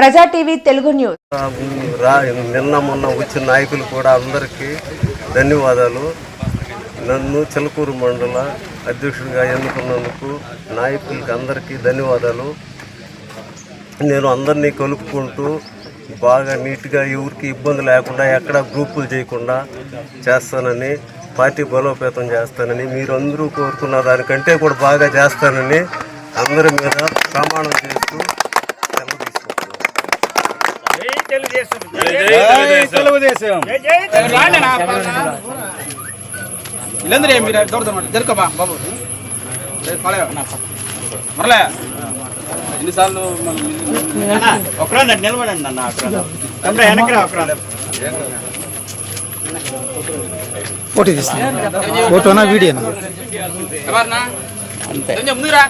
ప్రజా TV Telugu news. నిన్న మొన్న వచ్చిన నాయకులు కూడా అందరికీ ధన్యవాదాలు. నన్ను చిలకూరు మండల అధ్యక్షుడిగా ఎన్నుకున్నందుకు నాయకులకి అందరికీ ధన్యవాదాలు. నేను అందరినీ కలుపుకుంటూ బాగా నీట్గా ఎవరికి ఇబ్బంది లేకుండా ఎక్కడ గ్రూపులు చేయకుండా చేస్తానని పార్టీ బలోపేతం చేస్తానని మీరందరూ కోరుకున్న దానికంటే కూడా బాగా చేస్తానని అందరి మీద ప్రమాణం చేస్తూ తెలుగుదేశం. వీళ్ళందరూ ఏం మీరు దూరదన్నమాట జరుకోబా బాబు. మరలే ఎన్నిసార్లు మనం ఒకరా నిలబడండి అన్న అక్కడ తమ్ముడు వెనకరా ఒకరా ఫోటో తీస్తాను ఫోటోనా వీడియోనా? ఎవరన్నా? ముందురా.